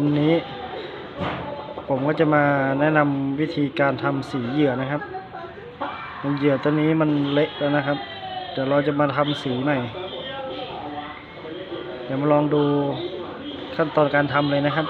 วันนี้ ผมก็จะมาแนะนำวิธีการทำสีเหยื่อนะครับเหยื่อตัวนี้มันเละแล้วนะครับ เดี๋ยวเราจะมาทำสีใหม่ เดี๋ยวมาลองดูขั้นตอนการทำเลยนะครับ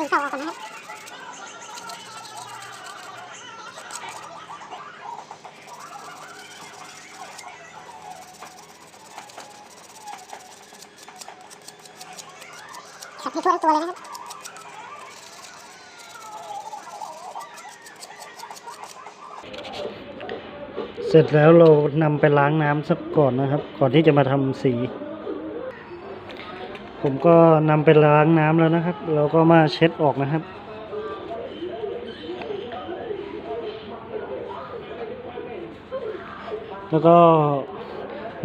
ขัดสีเก่าออกก่อนนะครับให้ทั่วทั้งตัวเลยนะครับเสร็จแล้วเรานำไปล้างน้ำสักก่อนนะครับ ก่อนที่จะมาทำสี ผมก็นำไปล้างน้ำแล้วนะครับ เราก็มาเช็ดออกนะครับ แล้วก็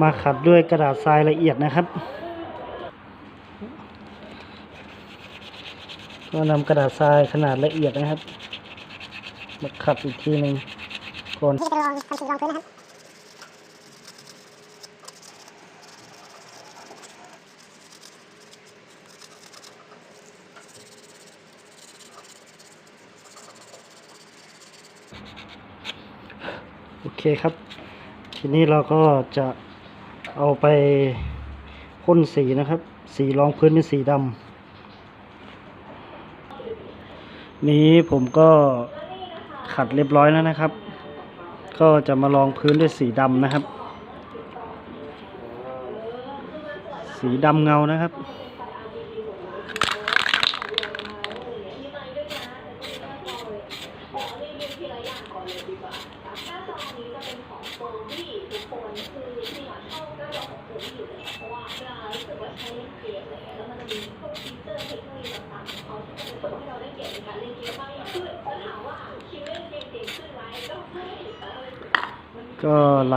มาขัดด้วยกระดาษทรายละเอียดนะครับ ก็นำกระดาษทรายขนาดละเอียดนะครับ มาขัดอีกทีหนึ่งก่อนที่จะลองทำสีรองพื้นนะครับ คครับ ทีนี้เราก็จะเอาไปพ่นสีนะครับ สีรองพื้นเป็นสีดำนี้ผมก็ขัดเรียบร้อยแล้วนะครับ ก็จะมาลองพื้นด้วยสีดำนะครับ สีดำเงานะครับ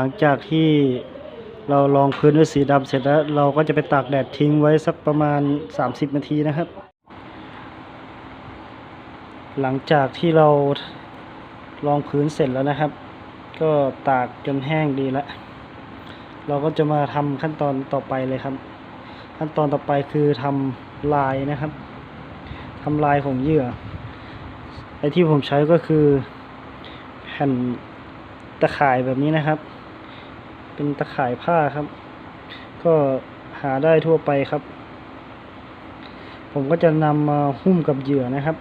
งจากที่เราลองพื้นด้วยสีดำเสร็จแล้ว เราก็จะไปตากแดดทิ้งไว้สักประมาณ 30 นาทีนะครับ หลังจากที่เราลองพื้นเสร็จแล้วนะครับ ก็ตากจนแห้งดีแล้วเราก็จะมาทำขั้นตอนต่อไปเลยครับ ขั้นตอนต่อไปคือทำลายนะครับทำลายของเหยื่อไอที่ผมใช้ก็คือแผ่นตะข่ายแบบนี้นะครับ เป็นตะข่ายผ้าครับ ก็หาได้ทั่วไปครับ ผมก็จะนำมาหุ้มกับเหยื่อนะครับ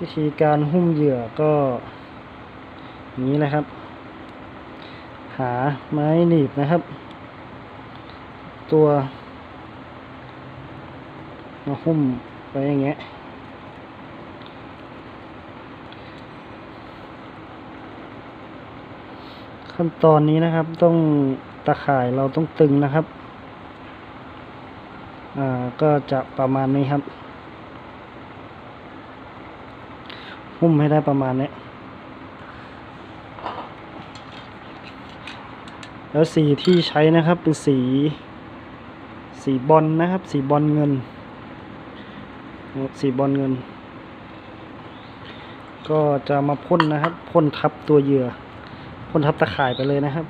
วิธีการหุ้มเหยื่อก็นี้นะครับ หาไม้หนีบนะครับ ตัวมาหุ้มไว้อย่างเงี้ย ขั้นตอนนี้นะครับ ต้องตะข่ายเราต้องตึงนะครับ อ่าก็จะประมาณนี้ครับ หุ้มให้ได้ประมาณนี้แล้วสีที่ใช้นะครับเป็นสี สีบอลนะครับ สีบอลเงิน สีบอลเงิน ก็จะมาพ่นนะครับพ่นทับตัวเหยื่อ พ่นทับตะข่ายไปเลยนะครับ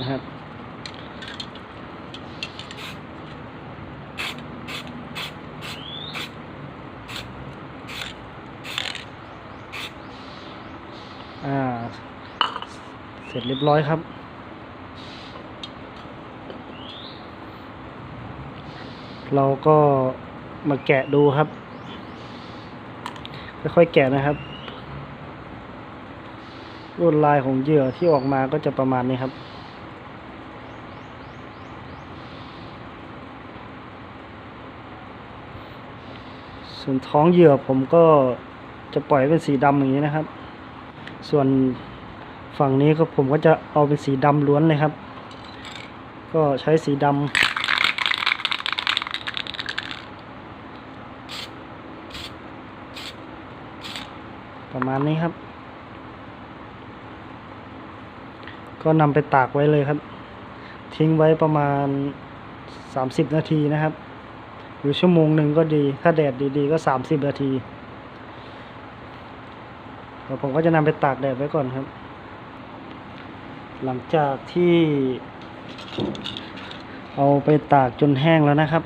นะครับอ่าเสร็จเรียบร้อยครับ เราก็มาแกะดูครับ ค่อยๆแกะนะครับลวดลายของเหยื่อที่ออกมาก็จะประมาณนี้ครับ ส่วนท้องเหยื่อผมก็จะปล่อยเป็นสีดำอย่างนี้นะครับ ส่วนฝั่งนี้ก็ผมก็จะเอาเป็นสีดำล้วนเลยครับ ก็ใช้สีดำ ประมาณนี้ครับ ก็นำไปตากไว้เลยครับ ทิ้งไว้ประมาณ 30 นาทีนะครับ หรือชั่วโมงหนึ่งก็ดี ถ้าแดดดีๆ ก็ 30 นาทีเดี๋ยวผมก็จะนำไปตากแดดไว้ก่อนครับ หลังจากที่เอาไปตากจนแห้งแล้วนะครับ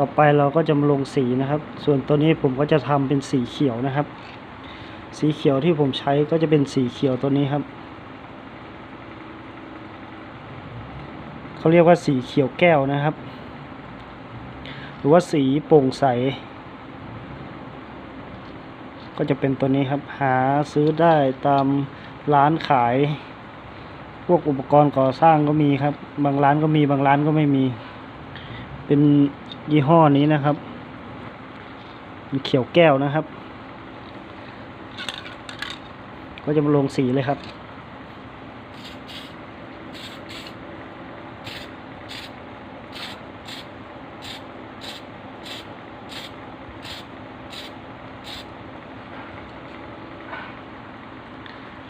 ต่อไปเราก็จะมาลงสีนะครับ ส่วนตัวนี้ผมก็จะทำเป็นสีเขียวนะครับ สีเขียวที่ผมใช้ก็จะเป็นสีเขียวตัวนี้ครับ เขาเรียกว่าสีเขียวแก้วนะครับ หรือว่าสีโปร่งใส ก็จะเป็นตัวนี้ครับ หาซื้อได้ตามร้านขาย พวกอุปกรณ์ก่อสร้างก็มีครับ บางร้านก็มีบางร้านก็ไม่มี เป็นยี่ห้อนี้นะครับเป็นเขียวแก้วนะครับ ก็จะมาลงสีเลยครับ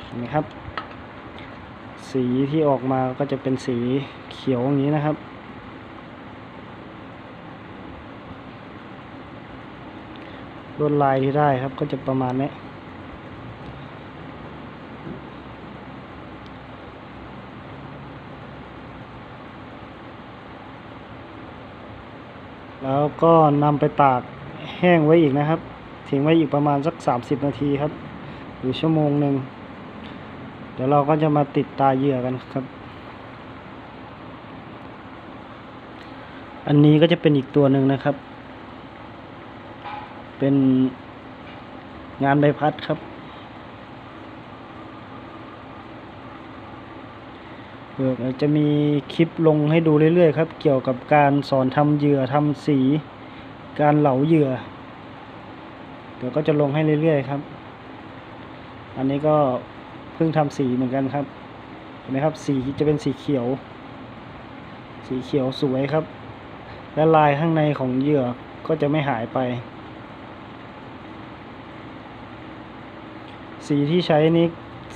เห็นไหมครับ สีที่ออกมาก็จะเป็นสีเขียวอย่างนี้นะครับลวดลายที่ได้ครับก็จะประมาณนี้ แล้วก็นำไปตากแห้งไว้อีกนะครับทิ้งไว้อีกประมาณสัก 30 นาทีครับ หรือชั่วโมงหนึ่งเดี๋ยวเราก็จะมาติดตาเหยื่อกันครับ อันนี้ก็จะเป็นอีกตัวหนึ่งนะครับ เป็นงานใบพัดครับ เดี๋ยวจะมีคลิปลงให้ดูเรื่อยๆครับ เกี่ยวกับการสอนทำเหยื่อทำสี การเหลาเหยื่อ เดี๋ยวก็จะลงให้เรื่อยๆครับ อันนี้ก็เพิ่งทำสีเหมือนกันครับ เห็นไหมครับ สีจะเป็นสีเขียว สีเขียวสวยครับ และลายข้างในของเหยื่อก็จะไม่หายไป สีที่ใช้นี้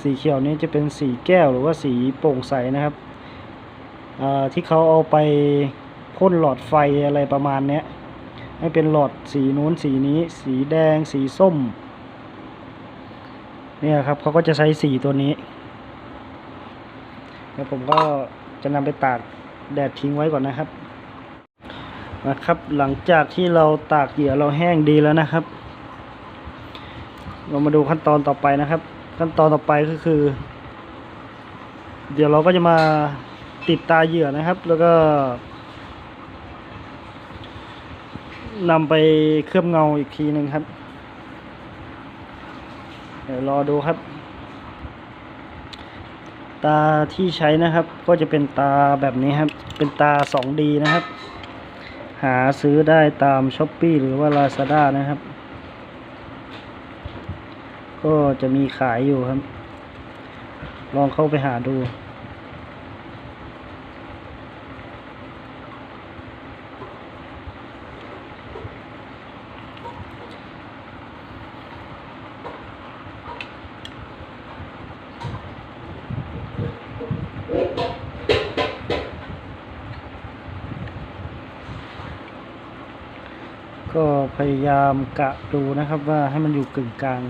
สีเขียวนี้จะเป็นสีแก้วหรือว่าสีโปร่งใสนะครับที่เขาเอาไปพ่นหลอดไฟอะไรประมาณเนี้ยให้เป็นหลอดสีนู้นสีนี้ สีแดง สีส้มเนี่ยครับเขาก็จะใช้สีตัวนี้แล้วผมก็จะนำไปตากแดดทิ้งไว้ก่อนนะครับนะครับ หลังจากที่เราตากเหยื่อเราแห้งดีแล้วนะครับ เรามาดูขั้นตอนต่อไปนะครับ ขั้นตอนต่อไปก็คือ เดี๋ยวเราก็จะมาติดตาเหยื่อนะครับ แล้วก็นำไปเคลือบเงาอีกทีหนึ่งครับ เดี๋ยวรอดูครับ ตาที่ใช้นะครับ ก็จะเป็นตาแบบนี้ครับ เป็นตา 2D นะครับ หาซื้อได้ตาม s h อ p e e หรือว่า Lazada นะครับ ก็จะมีขายอยู่ครับ ลองเข้าไปหาดู ก็พยายามกะดูนะครับว่าให้มันอยู่กึ่งกลาง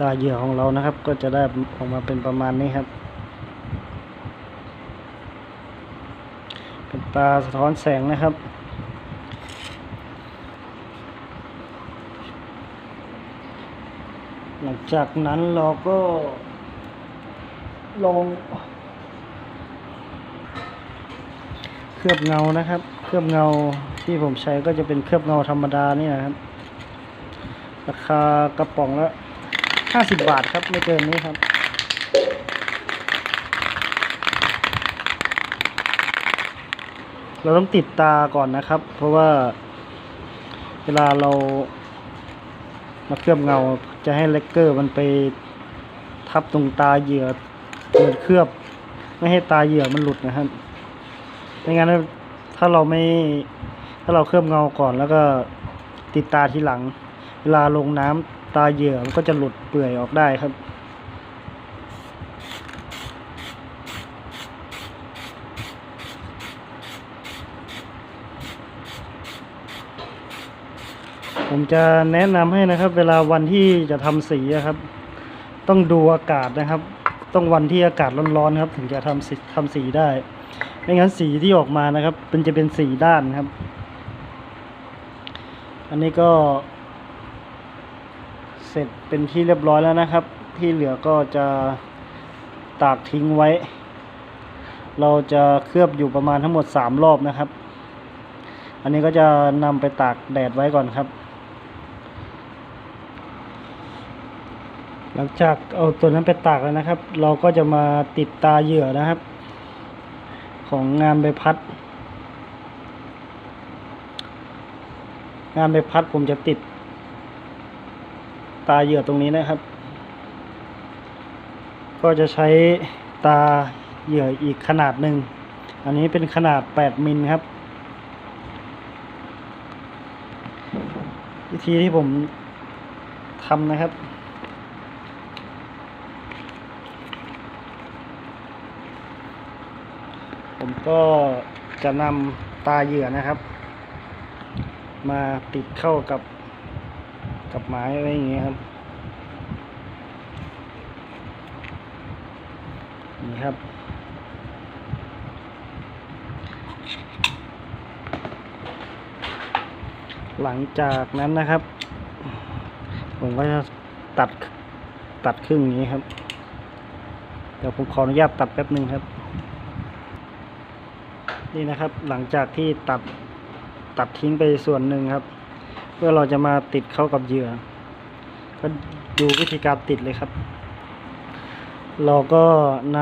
ตาเหยื่อของเรานะครับ ก็จะได้ออกมาเป็นประมาณนี้ครับ เป็นตาสะท้อนแสงนะครับหลังจากนั้นเราก็ลงเคลือบเงานะครับ เคลือบเงาที่ผมใช้ก็จะเป็นเคลือบเงาธรรมดานี่นะครับ ราคากระป๋องละ ห้าสิบบาทครับไม่เกินนี้ครับ เราต้องติดตาก่อนนะครับ เพราะว่าเวลาเรามาเคลือบเงาจะให้เลกเกอร์มันไปทับตรงตาเหยื่อเหมือนเคลือบ ไม่ให้ตาเหยื่อมันหลุดนะครับไม่งั้นถ้าเราไม่ถ้าเราเคลือบเงาก่อนแล้วก็ติดตาทีหลัง เวลาลงน้ำ ตาเหยื่อมันก็จะหลุดเปื่อยออกได้ครับ ผมจะแนะนำให้นะครับ เวลาวันที่จะทำสีอะครับ ต้องดูอากาศนะครับ ต้องวันที่อากาศร้อนๆครับ ถึงจะทำสีทำสีได้ ไม่งั้นสีที่ออกมานะครับมันจะเป็นสีด้านครับ อันนี้ก็ เสร็จเป็นที่เรียบร้อยแล้วนะครับ ที่เหลือก็จะตากทิ้งไว้ เราจะเคลือบอยู่ประมาณทั้งหมดสามรอบนะครับ อันนี้ก็จะนำไปตากแดดไว้ก่อนครับ หลังจากเอาตัวนั้นไปตากแล้วนะครับ เราก็จะมาติดตาเหยื่อนะครับ ของงานใบพัด งานใบพัดผมจะติด ตาเหยื่อตรงนี้นะครับ ก็จะใช้ตาเหยื่ออีกขนาดหนึ่ง อันนี้เป็นขนาด 8 มิลครับ วิธีที่ผมทำนะครับ ผมก็จะนำตาเหยื่อนะครับ มาติดเข้ากับ กับไม้ไว้อย่างเงี้ยครับนี่ครับ หลังจากนั้นนะครับ ผมก็จะตัดตัดครึ่งนี้ครับ เดี๋ยวผมขออนุญาตตัดแป๊บหนึ่งครับ นี่นะครับหลังจากที่ตัดตัดทิ้งไปส่วนหนึ่งครับ เพื่อเราจะมาติดเข้ากับเหยื่อ ก็ดูวิธีการติดเลยครับ เราก็น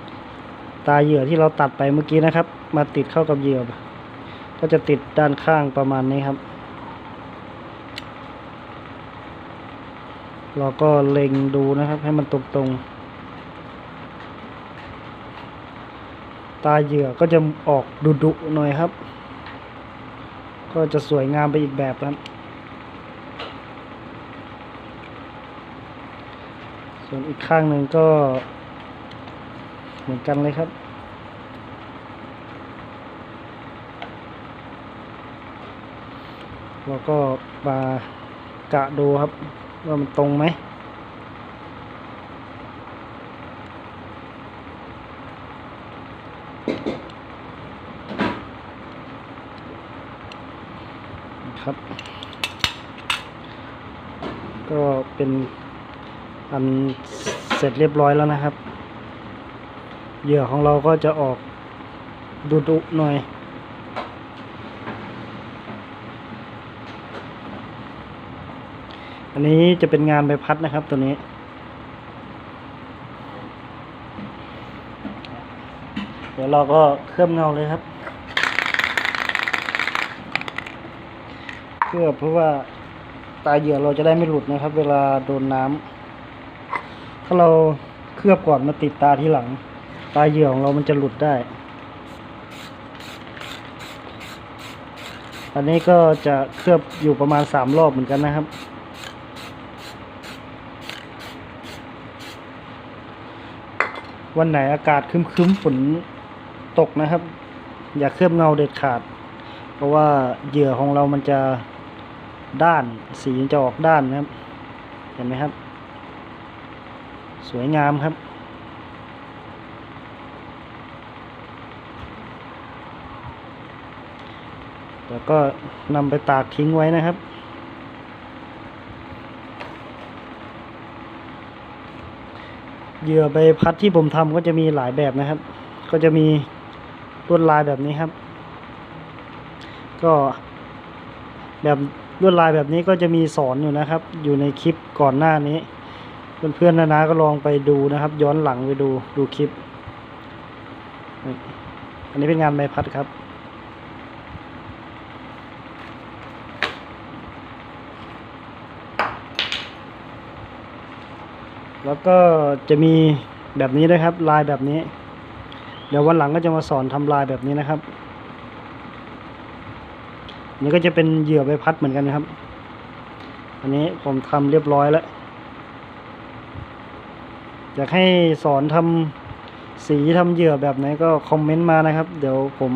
ำตาเหยื่อที่เราตัดไปเมื่อกี้นะครับ มาติดเข้ากับเหยื่อ ก็จะติดด้านข้างประมาณนี้ครับ เราก็เล็งดูนะครับ ให้มันตรงๆตาเหยื่อก็จะออกดุๆหน่อยครับ ก็จะสวยงามไปอีกแบบครับ ส่วนอีกข้างหนึ่งก็เหมือนกันเลยครับเราก็มากะดูครับ ว่ามันตรงไหม ครับ ก็เป็นอันเสร็จเรียบร้อยแล้วนะครับ เหยื่อของเราก็จะออกดุๆหน่อย อันนี้จะเป็นงานใบพัดนะครับตัวนี้เดี๋ยวเราก็เคลือบเงาเลยครับ พื่อเพราะว่าตาเหยื่อเราจะได้ไม่หลุดนะครับ เวลาโดนน้ำถ้าเราเคลือบก่อนมาติดตาที่หลัง ตาเหยื่อของเรามันจะหลุดได้ อันนี้ก็จะเคลือบอยู่ประมาณสามรอบเหมือนกันนะครับ วันไหนอากาศคึ้มๆฝนตกนะครับ อย่าเคลือบเงาเด็ดขาด เพราะว่าเหยื่อของเรามันจะ ด้านสีจะออกด้านนะครับ เห็นไหมครับ สวยงามครับ แล้วก็นำไปตากทิ้งไว้นะครับเหยื่อใบพัดที่ผมทำก็จะมีหลายแบบนะครับ ก็จะมีลวดลายแบบนี้ครับ ก็แบบ ลวดลายแบบนี้ก็จะมีสอนอยู่นะครับ อยู่ในคลิปก่อนหน้านี้ เพื่อนๆนะนะก็ลองไปดูนะครับ ย้อนหลังไปดูดูคลิป อันนี้เป็นงานใบพัดครับ แล้วก็จะมีแบบนี้ด้วยครับ ลายแบบนี้ เดี๋ยววันหลังก็จะมาสอนทำลายแบบนี้นะครับ นี้ก็จะเป็นเหยื่อใบพัดเหมือนกันนะครับ อันนี้ผมทำเรียบร้อยแล้วอยากให้สอนทำสีทำเหยื่อแบบไหนก็คอมเมนต์มานะครับ เดี๋ยวผม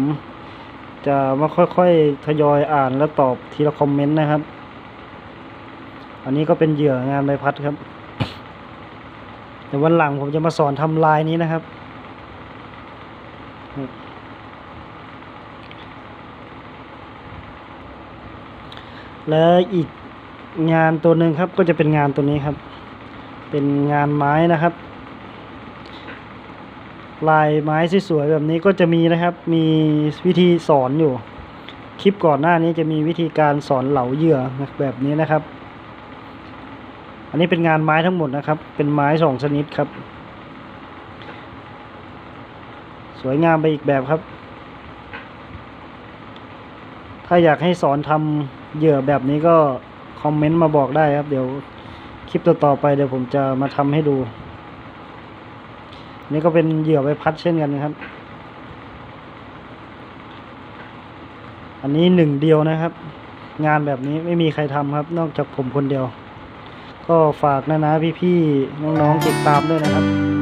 จะมาค่อยๆทยอยอ่านและตอบทีละคอมเมนต์นะครับ อันนี้ก็เป็นเหยื่องานใบพัดครับ เดี๋ยววันหลังผมจะมาสอนทำลายนี้นะครับ และอีกงานตัวหนึ่งครับก็จะเป็นงานตัวนี้ครับ เป็นงานไม้นะครับ ลายไม้สวยๆแบบนี้ก็จะมีนะครับ มีวิธีสอนอยู่ คลิปก่อนหน้านี้จะมีวิธีการสอนเหลาเหยื่อแบบนี้นะครับ อันนี้เป็นงานไม้ทั้งหมดนะครับ เป็นไม้สองชนิดครับ สวยงามไปอีกแบบครับ ถ้าอยากให้สอนทำ เหยื่อแบบนี้ก็คอมเมนต์มาบอกได้ครับ เดี๋ยวคลิปต่อๆไปเดี๋ยวผมจะมาทำให้ดู นี่ก็เป็นเหยื่อใบพัดเช่นกันนะครับ อันนี้หนึ่งเดียวนะครับ งานแบบนี้ไม่มีใครทำครับ นอกจากผมคนเดียว ก็ฝากนะนะพี่ๆน้องๆติดตามด้วยนะครับ